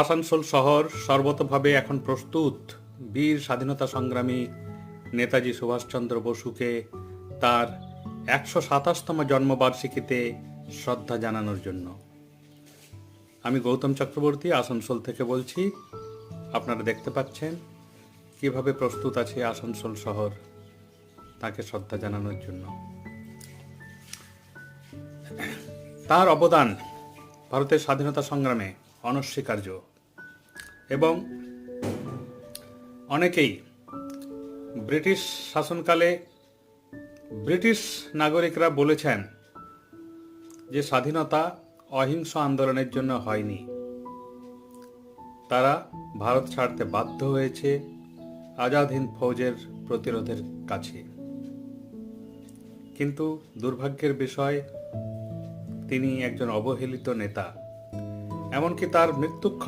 আসানসোল শহর সর্বতভাবে এখন প্রস্তুত বীর স্বাধীনতা সংগ্রামী নেতাজি সুভাষচন্দ্র বসুকে তার একশো সাতাশতম জন্মবার্ষিকীতে শ্রদ্ধা জানানোর জন্য। আমি গৌতম চক্রবর্তী আসানসোল থেকে বলছি, আপনারা দেখতে পাচ্ছেন কীভাবে প্রস্তুত আছে আসানসোল শহর তাকে শ্রদ্ধা জানানোর জন্য। তার অবদান ভারতের স্বাধীনতা সংগ্রামে অনস্বীকার্য। এবং অনেকেই ব্রিটিশ শাসনকালে ব্রিটিশ নাগরিকরা বলেছেন যে স্বাধীনতা অহিংস আন্দোলনের জন্য হয়নি। তারা ভারত ছাড়তে বাধ্য হয়েছে আজাদ হিন্দ ফৌজের প্রতিরোধের কাছে। কিন্তু দুর্ভাগ্যের বিষয়, তিনি একজন অবহেলিত নেতা। এমনকি তার মৃত্যুক্ষণ